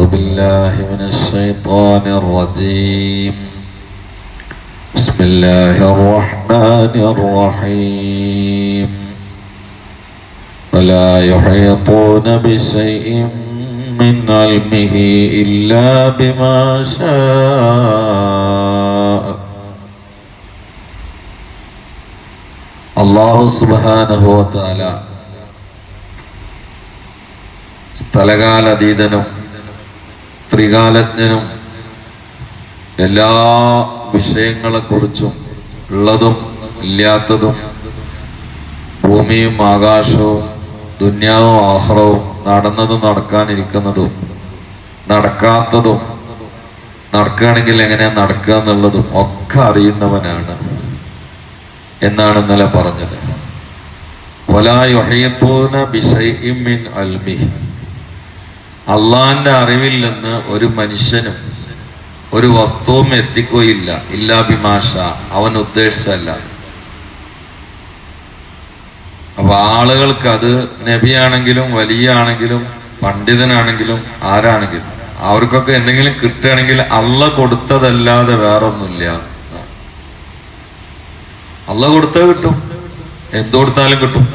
أعوذ بالله من الشيطان الرجيم بسم الله الرحمن الرحيم ولا يحيطون بشيء من علمه إلا بما شاء الله سبحانه وتعالى സ്ഥലകാലതീതനും ത്രികാലജ്ഞനും എല്ലാ വിഷയങ്ങളെക്കുറിച്ചും ഉള്ളതും ഇല്ലാത്തതും ഭൂമിയും ആകാശവും ദുന്യാവും ആഹ്റവും നടന്നതും നടക്കാനിരിക്കുന്നതും നടക്കാത്തതും നടക്കുകയാണെങ്കിൽ എങ്ങനെ നടക്കുക എന്നുള്ളതും ഒക്കെ അറിയുന്നവനാണ് എന്നാണ് ഇന്നലെ പറഞ്ഞത്. വലായുഹീത്തൂന മിൻ അൽമിഹി. അള്ളാന്റെ അറിവിൽ നിന്ന് ഒരു മനുഷ്യനും ഒരു വസ്തുവും എത്തിക്കുകയില്ല. ഇല്ലാഭിമാഷ അവൻ ഉദ്ദേശിച്ചല്ല അപ്പൊ ആളുകൾക്ക് അത് നബിയാണെങ്കിലും വലിയ ആണെങ്കിലും പണ്ഡിതനാണെങ്കിലും ആരാണെങ്കിലും അവർക്കൊക്കെ എന്തെങ്കിലും കിട്ടുകയാണെങ്കിൽ അള്ള കൊടുത്തതല്ലാതെ വേറൊന്നുമില്ല. അള്ള കൊടുത്തത് കിട്ടും. എന്ത് കൊടുത്താലും കിട്ടും.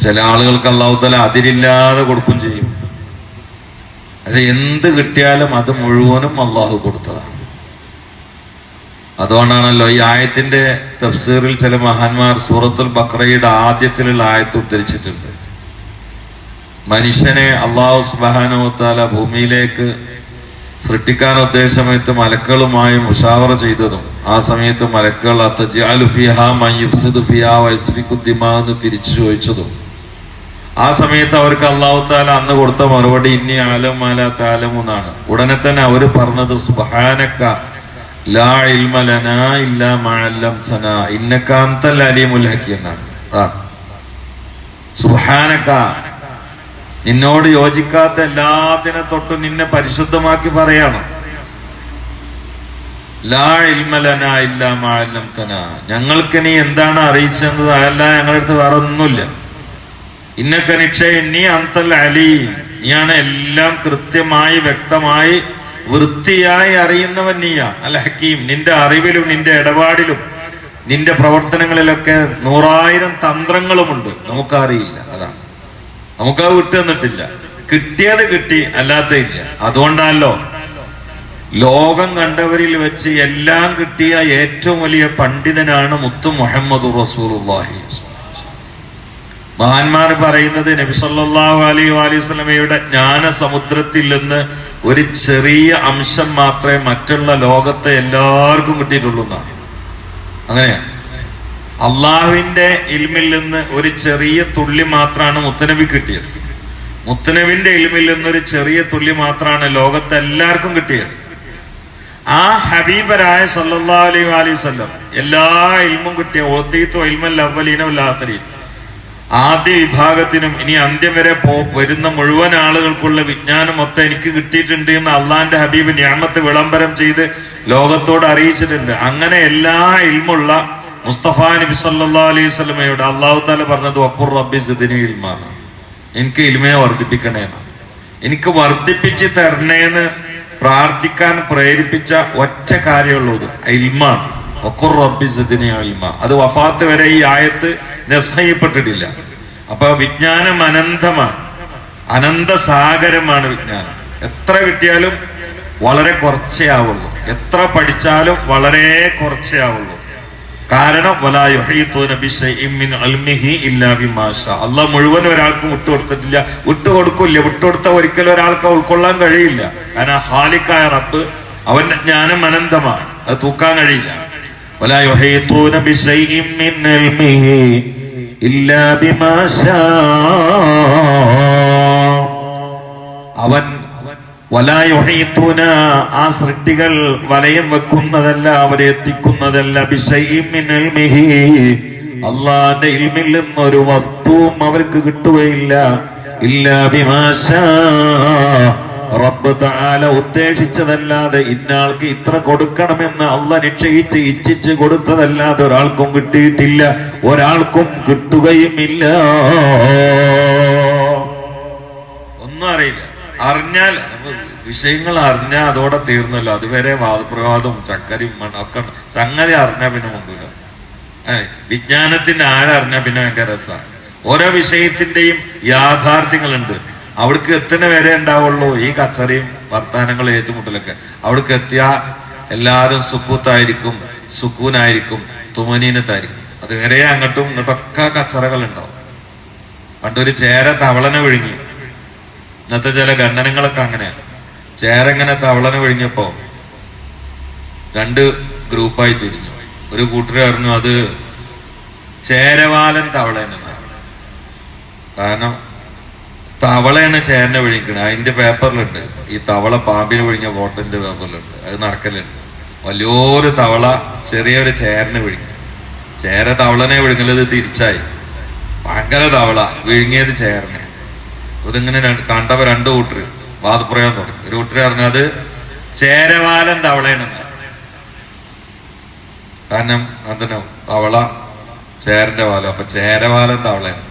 ചില ആളുകൾക്ക് അള്ളാഹുത്തല അതിരില്ലാതെ കൊടുക്കും ചെയ്യും. പക്ഷെ എന്ത് കിട്ടിയാലും അത് മുഴുവനും അള്ളാഹു കൊടുത്തതാണ്. അതുകൊണ്ടാണല്ലോ ഈ ആയത്തിന്റെ തഫ്സീറിൽ ചില മഹാന്മാർ സൂറത്തുൽ ബക്രയുടെ ആദ്യത്തിലുള്ള ആയത്ത് ഉദ്ധരിച്ചിട്ടുണ്ട്. മനുഷ്യനെ അള്ളാഹു സുബാനോത്താല ഭൂമിയിലേക്ക് സൃഷ്ടിക്കാൻ ഉദ്ദേശ സമയത്ത് മലക്കളുമായി മുഷാവറ ചെയ്തതും ആ സമയത്ത് മലക്കൾ എന്ന് തിരിച്ചു ചോദിച്ചതും ആ സമയത്ത് അവർക്ക് അള്ളാഹു താല അന്ന് കൊടുത്ത മറുപടി ഇന്നി ആലം താലമെന്നാണ് ഉടനെ തന്നെ അവർ പറഞ്ഞത് ലാ അലീമുൽ സുബാനക്ക നിന്നോട് യോജിക്കാത്ത എല്ലാത്തിനെ തൊട്ടും നിന്നെ പരിശുദ്ധമാക്കി പറയണം. ലാ ഇൽമലന ഇല്ല മാലം തന ഞങ്ങൾക്ക് നീ എന്താണ് അറിയിച്ചത് അതല്ല ഞങ്ങളുടെ അടുത്ത് വേറെ ഒന്നുമില്ല. ഇന്നക്ക നിക്ഷയ നീ അന്തൽ അലി. നീയാണ് എല്ലാം കൃത്യമായി വ്യക്തമായി വൃത്തിയായി അറിയുന്നവൻ നീയാ. അല്ല ഹക്കീം നിന്റെ അറിവിലും നിന്റെ ഇടപാടിലും നിന്റെ പ്രവർത്തനങ്ങളിലൊക്കെ നൂറായിരം തന്ത്രങ്ങളുമുണ്ട്. നമുക്കറിയില്ല അതാണ്. നമുക്കത് വിട്ടു തന്നിട്ടില്ല. കിട്ടിയത് കിട്ടി അല്ലാത്ത ഇല്ല അതുകൊണ്ടാണല്ലോ ലോകം കണ്ടവരിൽ വെച്ച് എല്ലാം കിട്ടിയ ഏറ്റവും വലിയ പണ്ഡിതനാണ് മുത്തു മുഹമ്മദ് റസൂലുള്ളാഹി മഹാന്മാർ പറയുന്നത് നബിസല്ലാഹു അലൈ അലൈഹി ജ്ഞാന സമുദ്രത്തിൽ നിന്ന് ഒരു ചെറിയ അംശം മാത്രമേ മറ്റുള്ള ലോകത്തെ എല്ലാവർക്കും കിട്ടിയിട്ടുള്ളൂ എന്നാണ്. അങ്ങനെയാ? അള്ളാഹുവിന്റെ ഇൽമിൽ നിന്ന് ഒരു ചെറിയ തുള്ളി മാത്രമാണ് മുത്തനബി കിട്ടിയത്. മുത്തനബിന്റെ ഇൽമിൽ നിന്ന് ഒരു ചെറിയ തുള്ളി മാത്രമാണ് ലോകത്തെ എല്ലാവർക്കും കിട്ടിയത്. ആ ഹബീബരായ സല്ലാ അലൈഹി അലൈഹി എല്ലാ ഇൽമും കിട്ടിയ ഓത്തീത്തോ ഇൽമൽ അവലീനോ ലാത്തരീൻ ആദ്യ വിഭാഗത്തിനും ഇനി അന്ത്യം വരെ പോ വരുന്ന മുഴുവൻ ആളുകൾക്കുള്ള വിജ്ഞാനം മൊത്തം എനിക്ക് കിട്ടിയിട്ടുണ്ട് എന്ന് അള്ളാന്റെ ഹബീബ് ഞാമത്ത് വിളംബരം ചെയ്ത് ലോകത്തോട് അറിയിച്ചിട്ടുണ്ട്. അങ്ങനെ എല്ലാ ഇൽമുള്ള മുസ്തഫ നബി സല്ലാ അലൈഹി സ്വലമയോട് അള്ളാഹു താല പറഞ്ഞത് വക്കുർ റബ്ബി സിദിനി ഇൽമാണ് എനിക്ക് ഇൽമിനെ വർദ്ധിപ്പിക്കണേന്ന് എനിക്ക് വർദ്ധിപ്പിച്ച് തരണേന്ന് പ്രാർത്ഥിക്കാൻ പ്രേരിപ്പിച്ച ഒറ്റ കാര്യമുള്ളത് ഇൽമാണ്. അത് വഫാത്ത് വരെ ഈ ആയത്ത് നിസ്സഹയപ്പെട്ടിട്ടില്ല അപ്പൊ വിജ്ഞാനം അനന്തമാണ്. അനന്ത സാഗരമാണ് വിജ്ഞാനം. എത്ര കിട്ടിയാലും വളരെ കുറച്ചേ ആവുള്ളൂ. എത്ര പഠിച്ചാലും വളരെ കുറച്ചേ ആവുള്ളൂ. കാരണം അല്ല മുഴുവൻ ഒരാൾക്ക് വിട്ടുകൊടുത്തിട്ടില്ല. വിട്ടുകൊടുക്കില്ല. വിട്ടുകൊടുത്ത ഒരിക്കലും ഒരാൾക്ക് ഉൾക്കൊള്ളാൻ കഴിയില്ല. കാരണം ഹാലിക്കായ റബ്ബ് അവന്റെ ജ്ഞാനം അനന്തമാണ്. അത് തൂക്കാൻ കഴിയില്ല. ولا يحيطون بشيء من علمه إلا بما شاء അവൻ വലായുഹീത്തൂന ആ സൃഷ്ടികൾ വലയം വെക്കുന്നതല്ല അവരെ എത്തിക്കുന്നതല്ല അള്ളാന്റെ ഇൽമിൽ നിന്ന് ഒരു വസ്തുവും അവർക്ക് കിട്ടുകയില്ല ഇല്ല ബിമാശ റബ്ബ് താല ഉദ്ദേശിച്ചതല്ലാതെ ഇന്നാൾക്ക് ഇത്ര കൊടുക്കണമെന്ന് അല്ല നിശ്ചയിച്ച് ഇച്ഛിച്ച് കൊടുത്തതല്ലാതെ ഒരാൾക്കും കിട്ടിയിട്ടില്ല. ഒരാൾക്കും കിട്ടുകയുമില്ല. ഒന്നും അറിയില്ല. അറിഞ്ഞാൽ വിഷയങ്ങൾ അറിഞ്ഞാൽ അതോടെ തീർന്നല്ലോ. അതുവരെ വാദപ്രവാദവും ചക്കരയും ഒക്കെ സംഗതി അറിഞ്ഞാൽ പിന്നെ മുമ്പില്ല വിജ്ഞാനത്തിന്റെ ആഴറിഞ്ഞാൽ പിന്നെ ഭയങ്കര രസമാണ് ഓരോ വിഷയത്തിന്റെയും യാഥാർത്ഥ്യങ്ങളുണ്ട്. അവിടേക്ക് എത്തുന്ന വരെ ഉണ്ടാവുള്ളൂ ഈ കച്ചറയും വർത്തമാനങ്ങളും ഏറ്റുമുട്ടലൊക്കെ. അവിടേക്ക് എത്തിയ എല്ലാവരും സുക്കൂത്തായിരിക്കും സുക്കൂനായിരിക്കും തുമനീനത്തായിരിക്കും. അത് വരെ അങ്ങോട്ടും ഇങ്ങോട്ടൊക്കെ കച്ചറകൾ ഉണ്ടാവും പണ്ടൊരു ചേര തവളനെ വിഴുങ്ങി. ഇന്നത്തെ ചില ഖണ്ഡനങ്ങളൊക്കെ അങ്ങനെയാണ്. ചേര ഇങ്ങനെ തവളനെ വിഴുങ്ങിയപ്പോ രണ്ട് ഗ്രൂപ്പായി തിരിഞ്ഞു. ഒരു കൂട്ടർ പറഞ്ഞു അത് ചേരവാലൻ തവളനെന്നാണ്. കാരണം തവളയാണ് ചേരനെ വിഴുങ്ങിക്കണത് അതിന്റെ പേപ്പറിലുണ്ട്. ഈ തവള പാമ്പിനെ വിഴിഞ്ഞ വോട്ടിന്റെ പേപ്പറിലുണ്ട്. അത് നടക്കലുണ്ട്. വലിയൊരു തവള ചെറിയൊരു ചേരനെ വിഴുങ്ങി ചേര തവളനെ വിഴുങ്ങലത് തിരിച്ചായി. ഭയങ്കര തവള വിഴുങ്ങിയത് ചേരനെ. ഇതിങ്ങനെ കണ്ടവ രണ്ട് കൂട്ടർ വാദപ്രയോഗം തുടങ്ങി. ഒരു കൂട്ടർ പറഞ്ഞത് ചേരവാലൻ തവളയാണെന്ന്. കാരണം എന്തിനോ തവള ചേരന്റെ വാലം. അപ്പൊ ചേരവാലൻ തവളയാണ്.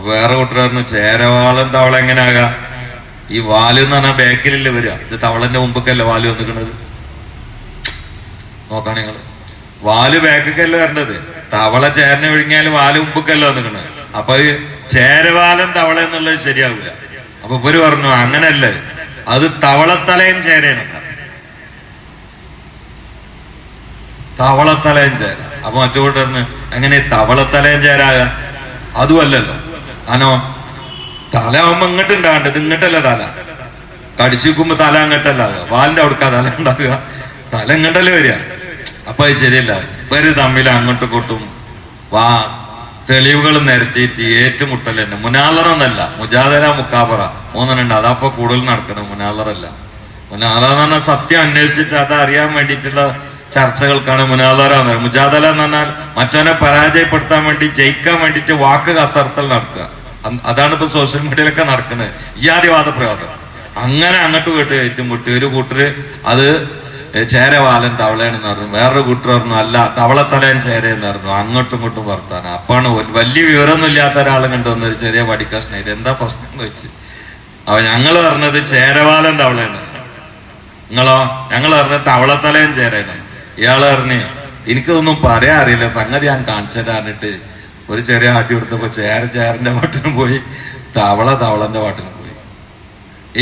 അപ്പൊ വേറെ കൂട്ടര് ചേരവാളും തവള എങ്ങനെയാകാം? ഈ വാൽ എന്ന് പറഞ്ഞാൽ ബാക്കിലല്ലേ വരിക. ഇത് തവളന്റെ മുമ്പൊക്കെയല്ലേ വാൽ വന്നിക്കണത് നോക്കാം നിങ്ങൾ വാൽ ബാക്കൊക്കെയല്ലേ വരേണ്ടത്. തവള ചേരനെ വിഴുങ്ങിയാൽ വാൽ മുമ്പൊക്കെയല്ലേ വന്നിക്കണത് അപ്പൊ ഈ ചേരവാലൻ തവള എന്നുള്ളത് ശരിയാവില്ല അപ്പൊ ഇവർ പറഞ്ഞു അങ്ങനല്ല. അത് തവളത്തലയും ചേരയാണ്. തവളത്തലയും ചേര. അപ്പൊ മറ്റു കൂട്ടർന്ന് എങ്ങനെ തവളത്തലയും ചേരാക? അതുമല്ലല്ലോ. ആനോ തല ആവുമ്പോ ഇങ്ങോട്ട് ഉണ്ടാകണ്ടത് ഇങ്ങോട്ടല്ല തല. കടിച്ചു വെക്കുമ്പോ തല അങ്ങോട്ടല്ല. വാലിന്റെ അവിടുക്ക തല ഉണ്ടാവുക തല ഇങ്ങോട്ടല്ലേ വരിക. അപ്പൊ അത് ശരിയല്ല. ഇവർ തമ്മിൽ അങ്ങോട്ട് കൂട്ടും വാ തെളിവുകൾ നിരത്തിയിട്ട് ഏറ്റുമുട്ടൽ തന്നെ മുനാലറ എന്നല്ല മുക്കാബറ. മൂന്നെണ്ണുണ്ട്. അതപ്പൊ കൂടുതൽ നടക്കണം മുനാലറല്ല മുനാലറ എന്ന് പറഞ്ഞാൽ സത്യം അന്വേഷിച്ചിട്ട് അത് അറിയാൻ വേണ്ടിയിട്ടുള്ള ചർച്ചകൾക്കാണ് മുനാദറ എന്ന് പറയുന്നത്. മുജാദല എന്ന് പറഞ്ഞാൽ മറ്റവനെ പരാജയപ്പെടുത്താൻ വേണ്ടി ജയിക്കാൻ വേണ്ടിയിട്ട് വാക്ക് കസർത്തൽ നടത്തുക അതാണ് ഇപ്പൊ സോഷ്യൽ മീഡിയയിലൊക്കെ നടക്കുന്നത് ഇയാദിവാദ പ്രയോഗം അങ്ങനെ അങ്ങോട്ട് കേട്ട് ഏറ്റുമുട്ടി ഒരു കൂട്ടര് അത് ചേരവാലൻ തവളയാണെന്ന് പറഞ്ഞു. വേറൊരു കൂട്ടർ പറഞ്ഞു അല്ല തവളത്തലയൻ ചേരയെന്ന് പറഞ്ഞു. അങ്ങോട്ടും ഇങ്ങോട്ടും വർത്താനം. അപ്പാണ് വലിയ വിവരമൊന്നും ഇല്ലാത്ത ഒരാളെ കണ്ടുവന്ന ഒരു ചെറിയ വടിക്കഷ്ണയിട്ട് എന്താ പ്രശ്നം വെച്ച് അവ ഞങ്ങൾ പറഞ്ഞത് ചേരവാലൻ തവളയാണ്. നിങ്ങളോ? ഞങ്ങൾ പറഞ്ഞത് തവളത്തലയൻ ചേരയാണ് ഇയാൾ പറഞ്ഞു എനിക്കൊന്നും പറയാൻ അറിയില്ല. സംഗതി ഞാൻ കാണിച്ചിട്ട് ഒരു ചെറിയ ആട്ടി കൊടുത്തപ്പോ ചേര ചേരന്റെ പാട്ടിന് പോയി തവള തവളന്റെ പാട്ടിന് പോയി.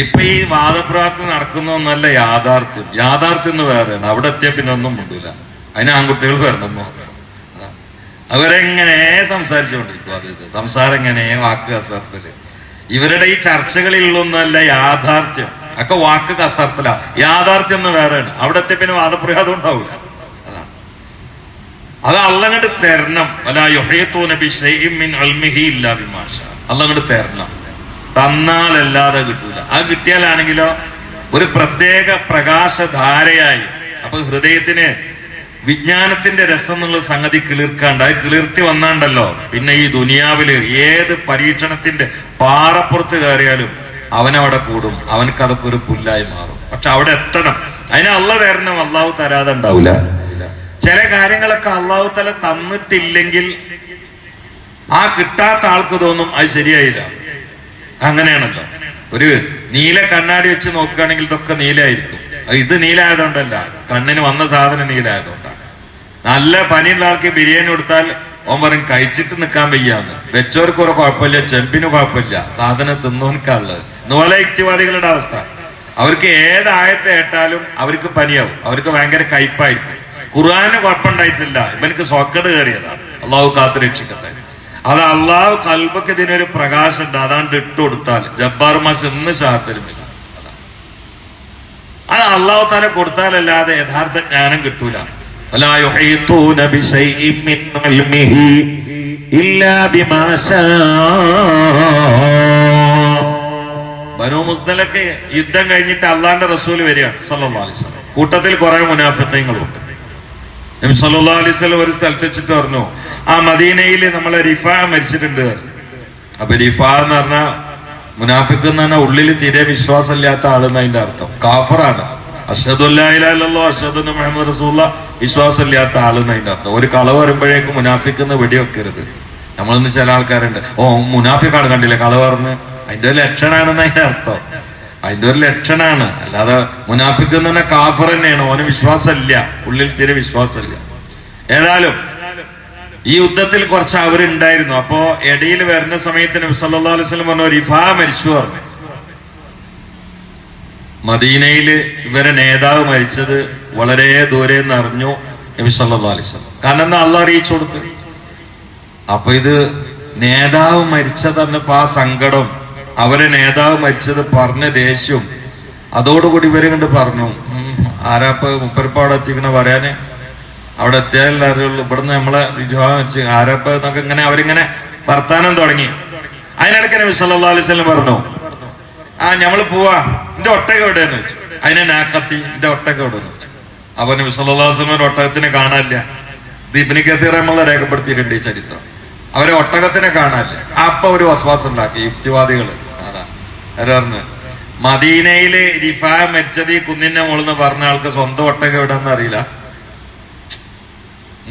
ഇപ്പൊ ഈ വാദപ്രാർത്ഥന നടക്കുന്ന ഒന്നല്ല യാഥാർത്ഥ്യം. യാഥാർത്ഥ്യം എന്ന് വേറെയാണ്. അവിടെ എത്തിയ പിന്നെ ഒന്നും മുണ്ടൂല. അതിന് ആൺകുട്ടികൾ വരണം. അവരെങ്ങനെ സംസാരിച്ചുകൊണ്ടിരിക്കും അത് സംസാരം എങ്ങനെ? വാക്ക് കസർത്തൽ. ഇവരുടെ ഈ ചർച്ചകളിലൊന്നല്ല യാഥാർത്ഥ്യം. ഒക്കെ വാക്ക് കസർത്തല. യാഥാർത്ഥ്യം എന്ന് വേറെയാണ്. അവിടെ എത്തിയ പിന്നെ വാദപ്രയാദം ഉണ്ടാവില്ല അതാണ് അത് അള്ളങ്ങട്ട് തരണം അല്ല യുഹയത്തൂന ബിശൈഇൻ മിൻ അൽമിഹി ഇല്ലാ തരണം. ശാ അള്ളങ്ങട് തരണം. തന്നാലല്ലാതെ കിട്ടൂല. അത് കിട്ടിയാലാണെങ്കിലോ ഒരു പ്രത്യേക പ്രകാശധാരയായി. അപ്പൊ ഹൃദയത്തിന് വിജ്ഞാനത്തിന്റെ രസം എന്നുള്ള സംഗതി കിളിർക്കാണ്ട്. അത് കിളിർത്തി വന്നാണ്ടല്ലോ. പിന്നെ ഈ ദുനിയാവിൽ ഏത് പരീക്ഷണത്തിന്റെ പാറപ്പുറത്ത് കയറിയാലും അവനവിടെ കൂടും. അവനക്ക് അതൊക്കെ ഒരു പുല്ലായി മാറും. പക്ഷെ അവിടെ എത്തണം. അതിനെ അള്ള തരണം അള്ളാഹു തരാതെ ഉണ്ടാവില്ല ചില കാര്യങ്ങളൊക്കെ അള്ളാഹു തല തന്നിട്ടില്ലെങ്കിൽ ആ കിട്ടാത്ത ആൾക്ക് തോന്നും അത് ശരിയായില്ല. അങ്ങനെയാണല്ലോ. ഒരു നീല കണ്ണാടി വെച്ച് നോക്കുകയാണെങ്കിൽ ഇതൊക്കെ നീലായിരിക്കും ഇത് നീലായതുകൊണ്ടല്ല. കണ്ണിന് വന്ന സാധനം നീലായതുകൊണ്ടാണ്. നല്ല പനിയുള്ള ആൾക്ക് ബിരിയാണി കൊടുത്താൽ ഓൻ പറയും കഴിച്ചിട്ട് നിൽക്കാൻ വയ്യാന്ന്. വെച്ചവർക്ക് ഒരു കുഴപ്പമില്ല ചെമ്പിന് കുഴപ്പമില്ല. സാധനം തിന്നോനിക്കാനുള്ളത് ഇതുപോലെ യുക്തിവാദികളുടെ അവസ്ഥ. അവർക്ക് ഏതായത്തെ ഏട്ടാലും അവർക്ക് പനിയാവും. അവർക്ക് ഭയങ്കര കയ്പായിരിക്കും. ഖുർആാന് കുഴപ്പമുണ്ടായിട്ടില്ല. ഇവനക്ക് സ്വക്കട് കയറിയതാണ്. അള്ളാഹു കാത്തു രക്ഷിക്കട്ടെ. അത് അള്ളാഹു കൽബക്ക് ഇതിനൊരു പ്രകാശമുണ്ട്. അതാണ്ട് ഇട്ട് കൊടുത്താൽ. ജബ്ബാർ മാഷ് ഇന്ന് ശാത്തരുമില്ല അത്. അള്ളാഹു താല കൊടുത്താലല്ലാതെ യഥാർത്ഥ ജ്ഞാനം കിട്ടൂല. യുദ്ധം കഴിഞ്ഞിട്ട് അള്ളാന്റെ റസൂൽ വരികയാണ്. അലൈഹി അലൈസ് കൂട്ടത്തിൽ കുറെ മുനാഫിത്തങ്ങളുണ്ട് ഒരു സ്ഥലത്ത് വെച്ചിട്ട് പറഞ്ഞു ആ മദീനയിൽ നമ്മളെ റിഫ മരിച്ചിട്ടുണ്ട്. അപ്പൊ റിഫ എന്ന് പറഞ്ഞാൽ മുനാഫിക്ക് എന്ന് പറഞ്ഞാൽ ഉള്ളിൽ തീരെ വിശ്വാസമില്ലാത്ത ആളെന്ന് അതിന്റെ അർത്ഥം. കാഫറാണ്. അഷദുല്ലാഹിലോ അഷദ് മുഹമ്മദ് റസൂല്ല വിശ്വാസമില്ലാത്ത ആളെന്ന് അതിന്റെ അർത്ഥം. ഒരു കളവ് വരുമ്പോഴേക്കും മുനാഫിക്ക് എന്ന് വെടിവെക്കരുത്. നമ്മളിന്ന് ചില ആൾക്കാരുണ്ട് ഓ മുനാഫിക്കാണ് കണ്ടില്ലേ കളവ് പറഞ്ഞ്? അതിന്റെ ലക്ഷണമാണെന്ന് അതിന്റെ അർത്ഥം. ഒരു ലക്ഷണാണ് അല്ലാതെ മുനാഫിക്ക് എന്ന് പറഞ്ഞാൽ കാഫർ തന്നെയാണ്. ഓന് വിശ്വാസമില്ല. ഉള്ളിൽ തീരെ വിശ്വാസമില്ല. ഏതായാലും ഈ യുദ്ധത്തിൽ കുറച്ച് അവരുണ്ടായിരുന്നു. അപ്പോ ഇടയിൽ വരുന്ന സമയത്ത് നബി സല്ലല്ലാഹു അലൈഹി വസല്ലം പറഞ്ഞു റിഫാ മരിച്ചു പറഞ്ഞു. മദീനയിൽ ഇവരെ നേതാവ് മരിച്ചത് വളരെ ദൂരെ നിന്ന് അറിഞ്ഞു നബി സല്ലാ അലൈഹി വസല്ലം. കാരണം എന്നാ അള്ള അറിയിച്ചു കൊടുത്തു. അപ്പൊ ഇത് നേതാവ് മരിച്ചതന്നപ്പോ ആ സങ്കടം അവരെ നേതാവ് മരിച്ചത് പറഞ്ഞ ദേഷ്യവും അതോടുകൂടി ഇവരെ കണ്ട് പറഞ്ഞു. ആരാപ്പ മുപ്പരപ്പാടെ എത്തിക്കണ പറയാന്? അവിടെ എത്തിയാലുള്ളൂ ഇവിടുന്ന് നമ്മളെ മരിച്ച് ആരാപ്പ എന്നൊക്കെ ഇങ്ങനെ അവരിങ്ങനെ വർത്താനം തുടങ്ങി. അതിനിടയ്ക്ക് നബി സല്ലാ അലൈഹി വസല്ലം പറഞ്ഞു ആ ഞമ്മൾ പോവാ. എന്റെ ഒട്ടക എവിടെയെന്ന് വെച്ചു അതിനെ നാക്കത്തി എന്റെ ഒട്ടക എവിടെയെന്ന് വെച്ചു അപ്പൊ നബി സല്ലാസ്ലമിന്റെ ഒട്ടകത്തിനെ കാണാനില്ല. ദീപിനി കസീർ നമ്മളെ രേഖപ്പെടുത്തിയിട്ടുണ്ട് ഈ ചരിത്രം. അവരെ ഒട്ടകത്തിനെ കാണാനില്ല. അപ്പൊ ഒരു വസ്വാസം ഉണ്ടാക്കി യുക്തിവാദികൾ. പറഞ്ഞു മദീനയിൽ റിഫാ മരിച്ചത് ഈ കുന്നിന്റെ മുകളിൽ പറഞ്ഞ ആൾക്ക് സ്വന്തം ഒട്ടക എവിടെന്ന് അറിയില്ല.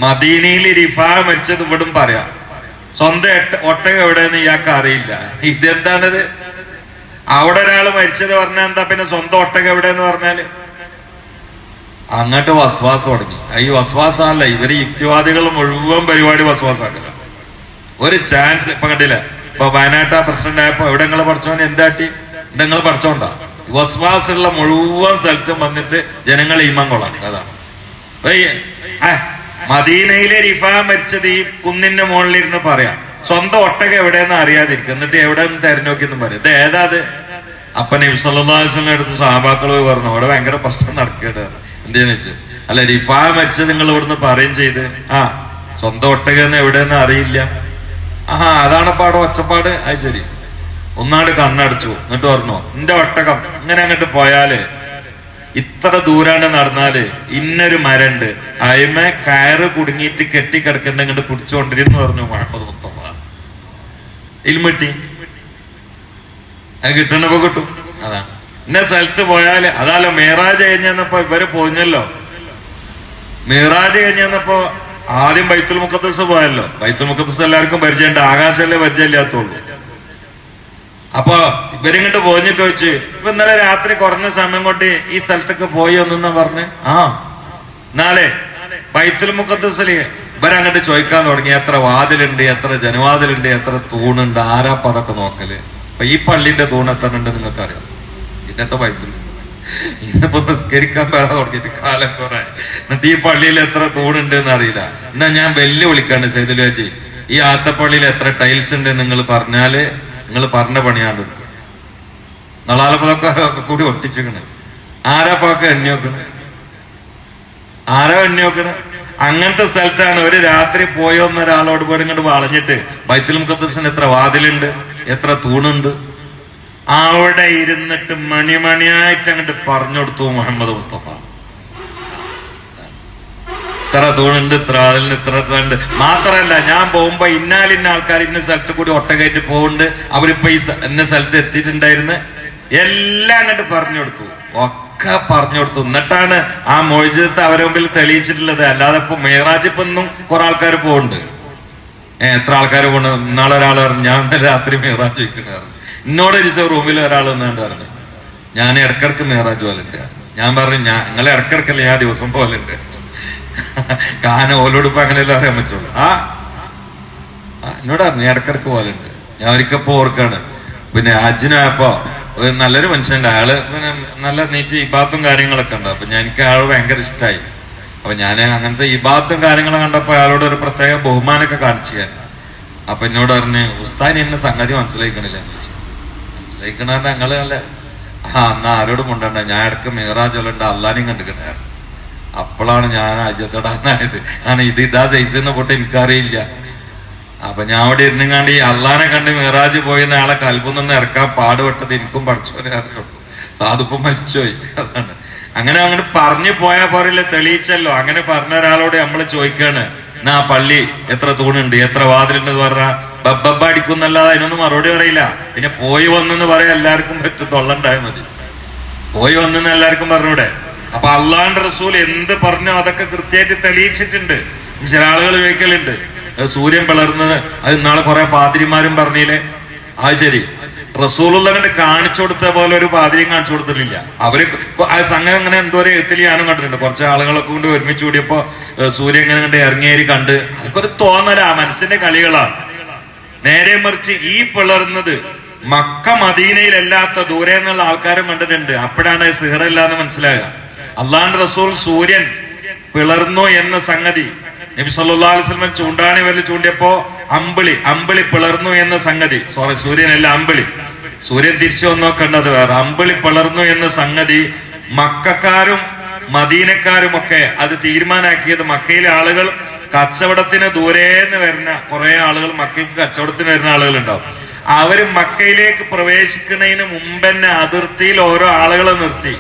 മദീനയിൽ റിഫാ മരിച്ചത് ഇവിടും പറയാം. സ്വന്തം ഒട്ടക എവിടെയെന്ന് ഇയാൾക്ക് അറിയില്ല. ഇതെന്താണത്? അവിടെ ഒരാൾ മരിച്ചത് പറഞ്ഞാൽ എന്താ പിന്നെ സ്വന്തം ഒട്ടക എവിടെയെന്ന് പറഞ്ഞാൽ? അങ്ങോട്ട് വസ്വാസം തുടങ്ങി. ഈ വസ്വാസമല്ല ഇവർ യുക്തിവാദികൾ മുഴുവൻ പരിപാടി വസ്വാസാക്കില്ല ഒരു ചാൻസ് ഇപ്പൊ കണ്ടില്ല? ഇപ്പൊ വയനാട്ട് പ്രസിഡന്റായപ്പോ എവിടെ നിങ്ങൾ പഠിച്ചോൻ എന്താട്ടി? നിങ്ങൾ പഠിച്ചോണ്ടാ. വസ്വാസുള്ള മുഴുവൻ സ്ഥലത്തും വന്നിട്ട് ജനങ്ങൾ ഈമാൻ കൊള്ളാം അതാണ് മദീനയിലെ റിഫ മരിച്ചത് ഈ കുന്നിന്റെ മുകളിലിരുന്ന് പറയാം. സ്വന്തം ഒട്ടക എവിടെയെന്ന് അറിയാതിരിക്കും. എന്നിട്ട് എവിടെ നിന്ന് തെരഞ്ഞോക്കിയെന്നും പറയും. ഇത് ഏതാ അത്? അപ്പൊ നബ്സല്ലാസ്ലിന്റെ അടുത്ത് സഹാബാക്കൾ പറഞ്ഞു അവിടെ ഭയങ്കര പ്രശ്നം നടക്കുകയാണ് എന്തെന്ന് വെച്ച്? അല്ല റിഫ മരിച്ചത് നിങ്ങൾ ഇവിടുന്ന് പറയും ചെയ്ത്. ആ സ്വന്തം ഒട്ടകന്ന് എവിടെയെന്ന് അറിയില്ല. ആഹാ അതാണ് പാടോ ഒച്ചപ്പാട്. അത് ശരി. ഒന്നാണ്ട് കണ്ണടച്ചു. എന്നിട്ട് പറഞ്ഞു എന്റെ ഒട്ടകം ഇങ്ങനെ അങ്ങോട്ട് പോയാൽ ഇത്ര ദൂരാണ് നടന്നാൽ ഇന്നൊരു മരണ്ട്. അയമ കയറ് കുടുങ്ങിയിട്ട് കെട്ടിക്കിടക്കണ്ട ഇങ്ങോട്ട് പിടിച്ചുകൊണ്ടിരുന്നു പറഞ്ഞു മുഹമ്മദ് മുസ്തഫ. ഇൽമിട്ടി അത് കിട്ടണപ്പോ കിട്ടും. അതാ. ഇന്ന സ്ഥലത്ത് പോയാൽ അതാലോ മേറാജ് കഴിഞ്ഞപ്പോ ഇവർ പോഞ്ഞല്ലോ. മേറാജ് കഴിഞ്ഞപ്പോ ആദ്യം ബൈത്തുൽ മുഖദ്ദസ് പോയല്ലോ. ബൈത്തുൽ മുഖദ്ദസ് എല്ലാവർക്കും പരിചയമുണ്ട്. ആകാശമല്ലേ പരിചയമില്ലാത്തുള്ളൂ അപ്പൊ ഇവരിങ്ങോട്ട് പോഞ്ഞിട്ട് വെച്ച് ഇപ്പൊ ഇന്നലെ രാത്രി കുറഞ്ഞ സമയം കൊണ്ട് ഈ സ്ഥലത്തൊക്കെ പോയി ഒന്നെന്നാ പറഞ്ഞ്? ആ. നാളെ ബൈത്തുൽ മുഖദ്ദസിൽ ഇവരങ്ങോട്ട് ചോദിക്കാൻ തുടങ്ങി. എത്ര വാതിലുണ്ട് എത്ര ജനവാതിലുണ്ട് എത്ര തൂണുണ്ട് ആരാ അതൊക്കെ നോക്കൽ? അപ്പൊ ഈ പള്ളിന്റെ തൂണ് എത്ര ഉണ്ട് നിങ്ങൾക്ക് അറിയാം. ഇന്നത്തെ ബൈത്തുൽ നിസ്കരിക്കാൻ പറയാൻ തുടങ്ങിയിട്ട് കാലം കുറെ. എന്നിട്ട് ഈ പള്ളിയിൽ എത്ര തൂണുണ്ട് എന്ന് അറിയില്ല. എന്നാ ഞാൻ വെല്ലുവിളിക്കാണ് സൈതുൽ ചേച്ചി ഈ ആത്തപ്പള്ളിയിൽ എത്ര ടൈൽസ് ഉണ്ട് നിങ്ങൾ പറഞ്ഞാൽ നിങ്ങൾ പറഞ്ഞ പണിയാണ് നളാലപ്പതൊക്കെ കൂടി ഒട്ടിച്ചിക്കണ് ആരാപ്പൊക്കെ എണ്ണി നോക്കണ് ആരാ എണ്ണി നോക്കണ് അങ്ങനത്തെ സ്ഥലത്താണ്. ഒരു രാത്രി പോയോന്ന് ഒരാളോട് പോയിട്ട് ഇങ്ങോട്ട് വളഞ്ഞിട്ട് ബൈത്തുൽ മുഖദ്സിന് എത്ര വാതിലുണ്ട് എത്ര തൂണുണ്ട്. അവിടെ ഇരുന്നിട്ട് മണിമണിയായിട്ട് അങ്ങോട്ട് പറഞ്ഞു കൊടുത്തു മുഹമ്മദ് മുസ്തഫ. ഇത്ര തൂണുണ്ട് ഇത്ര അതിൽ ഇത്ര ഉണ്ട് മാത്രല്ല ഞാൻ പോകുമ്പോ ഇന്നാലിന്ന ആൾക്കാർ ഇന്ന സ്ഥലത്ത് കൂടി ഒട്ടകയറ്റ് പോകുന്നുണ്ട് അവരിപ്പോ ഈ ഇന്ന സ്ഥലത്ത് എത്തിയിട്ടുണ്ടായിരുന്നു. എല്ലാം അങ്ങോട്ട് പറഞ്ഞു കൊടുത്തു ഒക്കെ പറഞ്ഞു കൊടുത്തു എന്നിട്ടാണ് ആ മോചിതത്തെ അവരെ മുമ്പിൽ തെളിയിച്ചിട്ടുള്ളത്. അല്ലാതെ ഇപ്പൊ മേറാജ് ഇപ്പൊ കുറെ ആൾക്കാർ പോകുന്നുണ്ട് എത്ര ആൾക്കാർ പോണു നാളെ ഒരാൾ പറഞ്ഞു ഞാൻ രാത്രി മേറാജ് പറഞ്ഞു എന്നോട് ഒരു ദിവസം റൂമിൽ ഒരാൾ വന്നുകൊണ്ട് പറഞ്ഞു ഞാൻ ഇടക്കിടക്ക് മേറാജ് പോലുണ്ട്. ഞാൻ പറഞ്ഞു ഞാൻ നിങ്ങളെ ഇടക്കിടക്കല്ല ആ ദിവസം പോലുണ്ട്? കാന ഓലോട് ഇപ്പൊ അങ്ങനെയല്ലേ അറിയാൻ പറ്റുള്ളൂ. ആ എന്നോട് പറഞ്ഞു ഞാൻ ഇടക്കിടക്ക് പോലുണ്ട്. ഞാൻ ഒരിക്കപ്പോ ഓർക്കാണ്. പിന്നെ അജിനായപ്പോ ഒരു നല്ലൊരു മനുഷ്യന്റെ ആൾ പിന്നെ നല്ല നീറ്റ് ഇബാത്തും കാര്യങ്ങളൊക്കെ ഉണ്ട്. അപ്പൊ ഞാൻ എനിക്ക് ആൾ ഭയങ്കര ഇഷ്ടമായി അപ്പൊ ഞാൻ അങ്ങനത്തെ ഇബാത്തും കാര്യങ്ങളും കണ്ടപ്പോ അയാളോട് ഒരു പ്രത്യേക ബഹുമാനമൊക്കെ കാണിച്ചു അപ്പൊ എന്നോട് പറഞ്ഞ് ഉസ്താൻ എന്നെ സംഗതി മനസ്സിലാക്കണില്ല എന്ന് ചോദിച്ചു മനസ്സിലാക്കണ ഞങ്ങൾ അല്ല ആ എന്നാ ആരോടും കൊണ്ടണ്ട ഞാൻ ഇടയ്ക്ക് മേറാജ് ഉണ്ട്? അള്ളാനെയും കണ്ടിട്ടുണ്ടായിരുന്നു. അപ്പോഴാണ് ഞാൻ അജത്തോടാന്നായത് കാരണം ഇത് ഇതാ സൈസ് പൊട്ട് എനിക്കറിയില്ല. അപ്പൊ ഞാൻ അവിടെ ഇരുന്നുകാണ്ട് ഈ അള്ളാനെ കണ്ട് മിഹറാജ് പോയി ആളെ കൽബുനിന്ന് ഇറക്കാൻ പാടുപെട്ടത് എനിക്കും പഠിച്ചവരെ അറിയുള്ളൂ. സാധുപ്പം മരിച്ചുപോയി. അതാണ്. അങ്ങനെ അങ്ങനെ പറഞ്ഞു പോയാൽ പോരല്ലേ തെളിയിച്ചല്ലോ. അങ്ങനെ പറഞ്ഞ ഒരാളോട് നമ്മൾ ചോദിക്കാണ് എന്നാ പള്ളി എത്ര തൂണുണ്ട്? എത്ര വാതിലുണ്ട് പറഞ്ഞാ ബബ്ബ അടിക്കുന്നല്ലാതെ അതിനൊന്നും മറുപടി പറയില്ല. പിന്നെ പോയി വന്നെന്ന് പറയാൻ എല്ലാവർക്കും പറ്റും. തൊള്ളണ്ടായ മതി. പോയി വന്നെന്ന് എല്ലാവർക്കും പറഞ്ഞൂടെ. അപ്പൊ അള്ളാന്റെ റസൂൽ എന്ത് പറഞ്ഞോ അതൊക്കെ കൃത്യമായിട്ട് തെളിയിച്ചിട്ടുണ്ട്. ചില ആളുകൾ ചോദിക്കലുണ്ട്. സൂര്യൻ പിളർന്നത് അത് ഇന്നാളെ കുറെ പാതിരിമാരും പറഞ്ഞില്ലേ? അത് ശരി. റസൂലുള്ള കാണിച്ചു കൊടുത്ത പോലെ ഒരു പാതിരിയും കാണിച്ചു കൊടുത്തിട്ടില്ല. അവർ ആ സംഘം അങ്ങനെ എന്തോ ഒരു എഴുത്തിൽ ഞാനും കണ്ടിട്ടുണ്ട്. കുറച്ച് ആളുകളൊക്കെ കൊണ്ട് ഒരുമിച്ച് കൂടിയപ്പോ സൂര്യൻ ഇങ്ങനെ കണ്ട് ഇറങ്ങിയേരി കണ്ട്. അതൊക്കെ ഒരു തോന്നലാ. മനസ്സിന്റെ കളികളാണ് നേരെ മറിച്ച് ഈ പിളർന്നത് മക്ക മദീനയിലല്ലാത്ത ദൂരെ നിന്നുള്ള ആൾക്കാരും കണ്ടിട്ടുണ്ട്. അപ്പോഴാണ് സിഹറല്ലാന്ന് മനസ്സിലാകുക. അള്ളാണ്ട് റസൂൽ സൂര്യൻ പിളർന്നു എന്ന സംഗതി നബി അലൈഹി വസല്ലം ചൂണ്ടാണി വല്ല ചൂണ്ടിയപ്പോ അമ്പിളി അമ്പിളി പിളർന്നു എന്ന സംഗതി. സോറി സൂര്യനല്ല അമ്പിളി. സൂര്യൻ തിരിച്ചു വന്നോ കണ്ടത് വേറെ. അമ്പിളി പിളർന്നു എന്ന സംഗതി മക്കാരും മദീനക്കാരും ഒക്കെ അത് തീരുമാനാക്കിയത് മക്കയിലെ ആളുകൾ കച്ചവടത്തിന് ദൂരേന്ന് വരുന്ന കുറെ ആളുകൾ മക്കൾക്ക് കച്ചവടത്തിന് വരുന്ന ആളുകൾ ഉണ്ടാവും അവർ മക്കയിലേക്ക് പ്രവേശിക്കുന്നതിന് മുമ്പ് തന്നെ അതിർത്തിയിൽ ഓരോ ആളുകളെ നിർത്തി.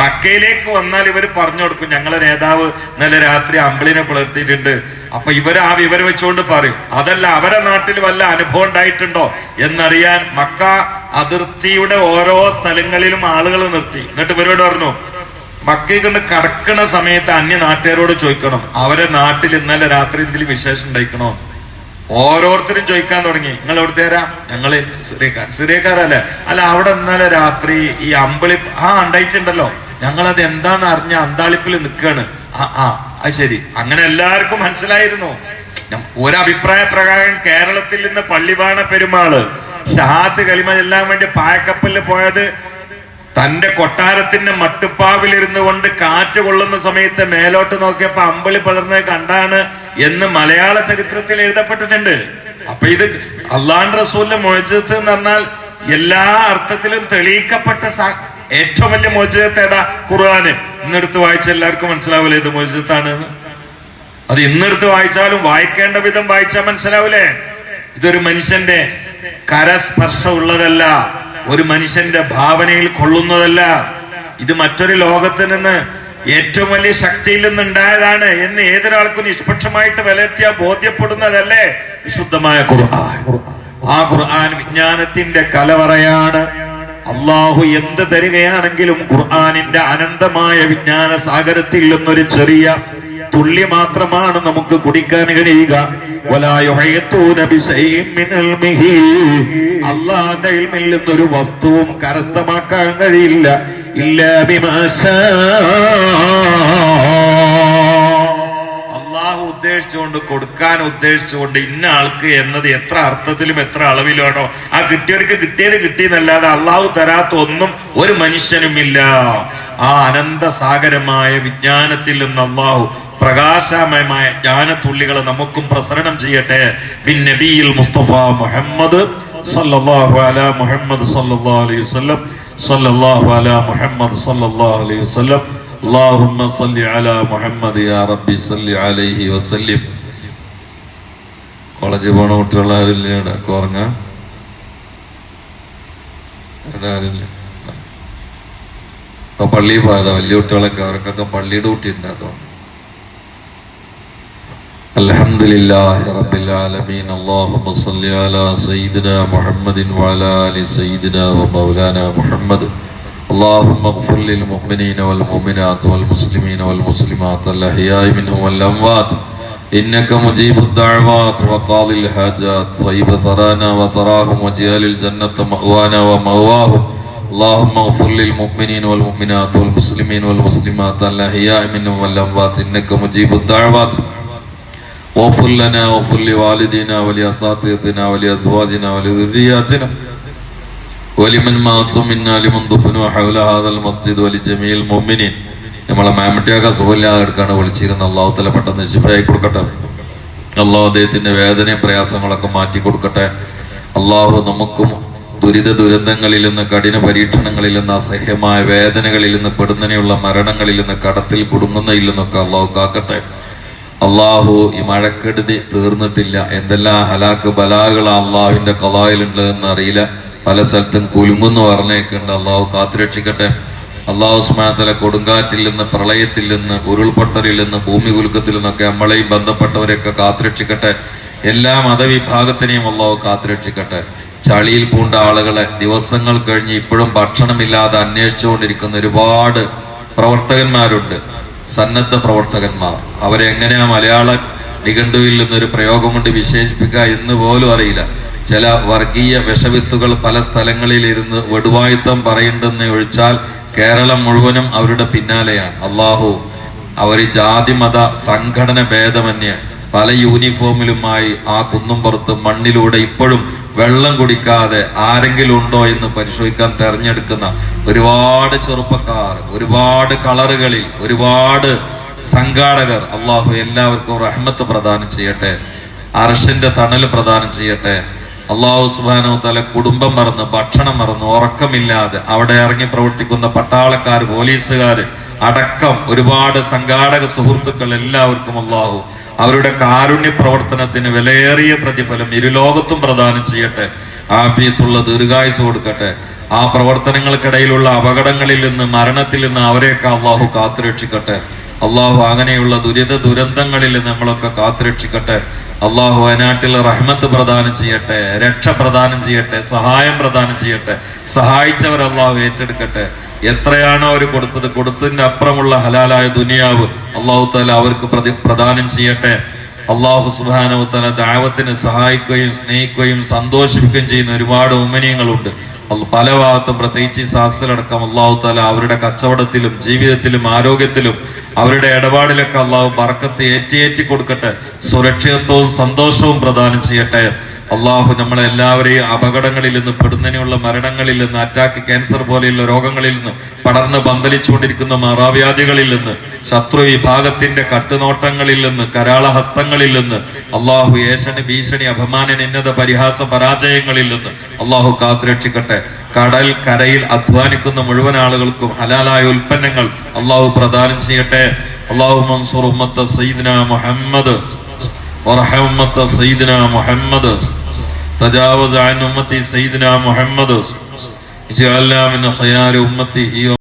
മക്കയിലേക്ക് വന്നാൽ ഇവർ പറഞ്ഞു കൊടുക്കും ഞങ്ങളെ നേതാവ് ഇന്നലെ രാത്രി അമ്പിളിനെ പുലർത്തിയിട്ടുണ്ട്. അപ്പൊ ഇവർ ആ വിവരം വെച്ചുകൊണ്ട് പറയും. അതല്ല അവരെ നാട്ടിൽ വല്ല അനുഭവം ഉണ്ടായിട്ടുണ്ടോ? എന്നറിയാൻ മക്ക അതിർത്തിയുടെ ഓരോ സ്ഥലങ്ങളിലും ആളുകൾ നിർത്തി. എന്നിട്ട് ഇവരോട് പറഞ്ഞു മക്കയിൽ കണ്ട് കടക്കണ സമയത്ത് അന്യ നാട്ടുകാരോട് ചോദിക്കണം അവരെ നാട്ടിൽ ഇന്നലെ രാത്രി എന്തെങ്കിലും വിശേഷം ഉണ്ടായിക്കണോ? ഓരോരുത്തരും ചോദിക്കാൻ തുടങ്ങി നിങ്ങൾ എവിടുത്തെ തരാം ഞങ്ങൾ സിറിയക്കാർ. സിറിയക്കാരല്ലേ? അല്ല അവിടെ ഇന്നലെ രാത്രി ഈ അമ്പളി ആ ഉണ്ടായിട്ടുണ്ടല്ലോ. ഞങ്ങളത് എന്താന്ന് അറിഞ്ഞ അന്താളിപ്പിൽ നിൽക്കുകയാണ്. ആ ആ അത് ശരി. അങ്ങനെ എല്ലാവർക്കും മനസ്സിലായിരുന്നു. ഒരഭിപ്രായ പ്രകാരം കേരളത്തിൽ നിന്ന് പള്ളിവാണ പെരുമാൾ ഷഹാത്ത് കലിമ ചെല്ലാൻ വേണ്ടി പായക്കപ്പലിൽ പോയത് തന്റെ കൊട്ടാരത്തിന്റെ മട്ടുപ്പാവിലിരുന്നു കൊണ്ട് കാറ്റ് കൊള്ളുന്ന സമയത്ത് മേലോട്ട് നോക്കിയപ്പോ അമ്പളി പളർന്നത് കണ്ടാണ് എന്ന് മലയാള ചരിത്രത്തിൽ എഴുതപ്പെട്ടിട്ടുണ്ട്. അപ്പൊ ഇത് അള്ളാൻ റസൂലിന്റെ മോചിതത്ത് എന്ന് പറഞ്ഞാൽ എല്ലാ അർത്ഥത്തിലും തെളിയിക്കപ്പെട്ട ഏറ്റവും വലിയ മോചിതത്തെ ഏതാ? ഖുർആാന്. ഇന്നെടുത്ത് വായിച്ച എല്ലാവർക്കും മനസ്സിലാവില്ലേ ഇത് മോചിതത്താണ് അത് ഇന്നെടുത്ത് വായിച്ചാലും വായിക്കേണ്ട വിധം വായിച്ചാൽ മനസ്സിലാവില്ലേ? ഇതൊരു മനുഷ്യന്റെ കരസ്പർശം ഉള്ളതല്ല. ഒരു മനുഷ്യന്റെ ഭാവനയിൽ കൊള്ളുന്നതല്ല. ഇത് മറ്റൊരു ലോകത്ത് നിന്ന് ഏറ്റവും വലിയ ശക്തിയിൽ നിന്നുണ്ടായതാണ് എന്ന് ഏതൊരാൾക്കും നിഷ്പക്ഷമായിട്ട് വിലയിരുത്തിയാൽ ബോധ്യപ്പെടുന്നതല്ലേ? വിശുദ്ധമായ ഖുർആൻ. ആ ഖുർആൻ വിജ്ഞാനത്തിന്റെ കലവറയാണ്. അള്ളാഹു എന്ത് തരികയാണെങ്കിലും ഖുർആാനിന്റെ അനന്തമായ വിജ്ഞാന സാഗരത്തിൽ നിന്നൊരു ചെറിയ തുള്ളി മാത്രമാണ് നമുക്ക് കുടിക്കാൻ കഴിയുക. അള്ളാന്റെ ഇൽമിൽ നിന്നൊരു വസ്തുവും കരസ്ഥമാക്കാൻ കഴിയില്ല. ഇല്ല അള്ളാഹു ഉദ്ദേശിച്ചുകൊണ്ട് കൊടുക്കാൻ ഉദ്ദേശിച്ചുകൊണ്ട് ഇന്ന ആൾക്ക് എന്നത് എത്ര അർത്ഥത്തിലും എത്ര അളവിലാണോ ആ കിട്ടിയവർക്ക് കിട്ടിയത് കിട്ടിയെന്നല്ലാതെ അള്ളാഹു തരാത്ത ഒന്നും ഒരു മനുഷ്യനുമില്ല. ആ അനന്തസാഗരമായ വിജ്ഞാനത്തിൽ നിന്ന് അള്ളാഹു പ്രകാശമയമായ ജ്ഞാനത്തുള്ളികളെ നമുക്കും പ്രസരണം ചെയ്യട്ടെ ബിൻ നബിയിൽ മുസ്തഫ മുഹമ്മദ് സല്ലല്ലാഹു അലാ മുഹമ്മദ് സല്ലല്ലാഹു അലൈഹി വസല്ലം സല്ലല്ലാഹു അലാ മുഹമ്മദ് സല്ലല്ലാഹു അലൈഹി വസല്ലം اللهم صل على محمد يا ربي صل عليه وسلم കോളേജിൽ പോണ കുട്ടികൾ ആരില്ല ഇവിടെ കുറങ്ങ ഇവിടെ ആരില്ല ഇപ്പൊ പള്ളിയിൽ പോയതാ വലിയ കുട്ടികളൊക്കെ അവർക്കൊക്കെ പള്ളിയുടെ കുട്ടി ഉണ്ട് അതുകൊണ്ട് الحمد لله رب العالمين. اللهم صل على سيدنا محمد وعلى آل سيدنا ومولانا محمد. اللهم اغفر للمؤمنين والمؤمنات والمسلمين والمسلمات الأحياء منهم والأموات. إنك مجيب الدعوات وقاضي الحاجات. طيب ثرانا وثراهم وجعل الجنة مأوانا ومأواهم. اللهم اغفر للمؤمنين والمؤمنات والمسلمين والمسلمات الأحياء منهم والأموات. إنك مجيب الدعوات. واغفر لنا واغفر لوالدينا ولأساتذتنا ولأزواجنا ولذرياتنا ولمن ماتوا منا لمن دفنوا حول هذا المسجد ولجميع المؤمنين നമ്മളെ മാമട്ടിയൊക്കെ സുഖമില്ലാതെ എടുക്കാണ് വിളിച്ചിരുന്ന അള്ളാഹു തല പെട്ടെന്ന് ശിഫയായി കൊടുക്കട്ടെ അള്ളാഹു അദ്ദേഹത്തിന്റെ വേദനയും പ്രയാസങ്ങളൊക്കെ മാറ്റി കൊടുക്കട്ടെ അള്ളാഹു നമുക്കും ദുരിത ദുരന്തങ്ങളിൽ നിന്ന് കഠിന പരീക്ഷണങ്ങളിൽ നിന്ന് അസഹ്യമായ വേദനകളിൽ നിന്ന് പെടുന്നതിനുള്ള മരണങ്ങളിൽ നിന്ന് കടത്തിൽ കുടുങ്ങുന്നതിൽ നിന്നൊക്കെ അള്ളാഹു കാക്കട്ടെ അള്ളാഹു ഈ മഴക്കെടുതി തീർന്നിട്ടില്ല. എന്തെല്ലാം ഹലാക്ക് ബലാകളാണ് അള്ളാഹുവിന്റെ കലായിലുണ്ട് എന്ന് അറിയില്ല. പല സ്ഥലത്തും കുലുമെന്ന് പറഞ്ഞേക്കുണ്ട്. അള്ളാഹു കാത്തുരക്ഷിക്കട്ടെ. അള്ളാഹു സ്മാനത്തിലെ കൊടുങ്കാറ്റിൽ നിന്ന് പ്രളയത്തിൽ നിന്ന് ഉരുൾപൊട്ടലിൽ നിന്ന് ഭൂമി കുലുക്കത്തിൽ നിന്നൊക്കെ നമ്മളെയും ബന്ധപ്പെട്ടവരെയൊക്കെ കാത്തുരക്ഷിക്കട്ടെ. എല്ലാ മതവിഭാഗത്തിനെയും അള്ളാഹു കാത്തുരക്ഷിക്കട്ടെ. ചളിയിൽ പൂണ്ട ആളുകളെ ദിവസങ്ങൾ കഴിഞ്ഞ് ഇപ്പോഴും ഭക്ഷണമില്ലാതെ അന്വേഷിച്ചുകൊണ്ടിരിക്കുന്ന ഒരുപാട് പ്രവർത്തകന്മാരുണ്ട്. സന്നദ്ധ പ്രവർത്തകന്മാർ. അവരെ എങ്ങനെയാ മലയാള നിഘണ്ടുവിൽ നിന്നൊരു പ്രയോഗം കൊണ്ട് വിശേഷിപ്പിക്കുക എന്ന് പോലും അറിയില്ല. ചില വർഗീയ വിഷവിത്തുകൾ പല സ്ഥലങ്ങളിൽ ഇരുന്ന് വെടുവായുത്തം പറയുന്നുണ്ടെന്ന് ഒഴിച്ചാൽ കേരളം മുഴുവനും അവരുടെ പിന്നാലെയാണ്. അള്ളാഹു അവർ ജാതി മത സംഘടന ഭേദമന്യേ പല യൂണിഫോമിലുമായി ആ കുന്നും കുന്നുംപുറത്ത് മണ്ണിലൂടെ ഇപ്പോഴും വെള്ളം കുടിക്കാതെ ആരെങ്കിലും ഉണ്ടോ എന്ന് പരിശോധിക്കാൻ തെരഞ്ഞെടുക്കുന്ന ഒരുപാട് ചെറുപ്പക്കാർ ഒരുപാട് കളറുകളിൽ ഒരുപാട് സംഘാടകർ അള്ളാഹു എല്ലാവർക്കും റഹ്മത്ത് പ്രദാനം ചെയ്യട്ടെ അർഷിന്റെ തണൽ പ്രദാനം ചെയ്യട്ടെ. അള്ളാഹു സുബാനോ തല കുടുംബം മറന്ന് ഭക്ഷണം മറന്ന് ഉറക്കമില്ലാതെ അവിടെ ഇറങ്ങി പ്രവർത്തിക്കുന്ന പട്ടാളക്കാർ പോലീസുകാർ അടക്കം ഒരുപാട് സംഘാടക സുഹൃത്തുക്കൾ എല്ലാവർക്കും അള്ളാഹു അവരുടെ കാരുണ്യ പ്രവർത്തനത്തിന് വിലയേറിയ പ്രതിഫലം ഇരുലോകത്തും പ്രദാനം ചെയ്യട്ടെ. ആഫിയത്തുള്ള ദീർഘായുസ് കൊടുക്കട്ടെ. ആ പ്രവർത്തനങ്ങൾക്കിടയിലുള്ള അപകടങ്ങളിൽ നിന്ന് മരണത്തിൽ നിന്ന് അവരെയൊക്കെ അള്ളാഹു കാത്തുരക്ഷിക്കട്ടെ. അള്ളാഹു അങ്ങനെയുള്ള ദുരിത ദുരന്തങ്ങളിൽ നമ്മളൊക്കെ കാത്തുരക്ഷിക്കട്ടെ. അള്ളാഹു വയനാട്ടിൽ റഹ്മത്ത് പ്രദാനം ചെയ്യട്ടെ രക്ഷ പ്രദാനം ചെയ്യട്ടെ സഹായം പ്രദാനം ചെയ്യട്ടെ സഹായിച്ചവർ അള്ളാഹു ഏറ്റെടുക്കട്ടെ. എത്രയാണോ അവർ കൊടുത്തത് കൊടുത്തതിന്റെ അപ്പുറമുള്ള ഹലാലായ ദുനിയാവ് അള്ളാഹു താല അവർക്ക് പ്രതി പ്രദാനം ചെയ്യട്ടെ. അള്ളാഹു സുബാനു തല ദാവത്തിന് സഹായിക്കുകയും സ്നേഹിക്കുകയും സന്തോഷിപ്പിക്കുകയും ചെയ്യുന്ന ഒരുപാട് ഉമ്മനീയങ്ങളുണ്ട്. പല ഭാഗത്തും പ്രത്യേകിച്ച് ഈ സാഹസിലടക്കം അള്ളാഹു താല അവരുടെ കച്ചവടത്തിലും ജീവിതത്തിലും ആരോഗ്യത്തിലും അവരുടെ ഇടപാടിലൊക്കെ അള്ളാഹു ബർക്കത്ത് ഏറ്റിയേറ്റി കൊടുക്കട്ടെ സുരക്ഷിതത്വവും സന്തോഷവും പ്രദാനം ചെയ്യട്ടെ. അള്ളാഹു നമ്മളെ എല്ലാവരെയും അപകടങ്ങളിൽ നിന്ന് പെടുന്നതിനുള്ള മരണങ്ങളിൽ നിന്ന് അറ്റാക്ക് ക്യാൻസർ പോലെയുള്ള രോഗങ്ങളിൽ നിന്ന് പടർന്ന് പന്തലിച്ചുകൊണ്ടിരിക്കുന്ന മാറാവ്യാധികളിൽ നിന്ന് ശത്രു വിഭാഗത്തിന്റെ കട്ടുനോട്ടങ്ങളിൽ നിന്ന് കരാള ഹസ്തങ്ങളിൽ നിന്ന് അള്ളാഹു ഏഷന് ഭീഷണി അപമാന നിന്നത പരിഹാസ പരാജയങ്ങളിൽ നിന്ന് അള്ളാഹു കാത്തുരക്ഷിക്കട്ടെ. കടൽ കരയിൽ അധ്വാനിക്കുന്ന മുഴുവൻ ആളുകൾക്കും ഹലാലായ ഉൽപ്പന്നങ്ങൾ അള്ളാഹു പ്രദാനം ചെയ്യട്ടെ. അള്ളാഹു മൻസൂർ മുഹമ്മദ് وارحم أمة سيدنا محمد تجاوز عن أمتي سيدنا محمد اجعلنا من خيار أمته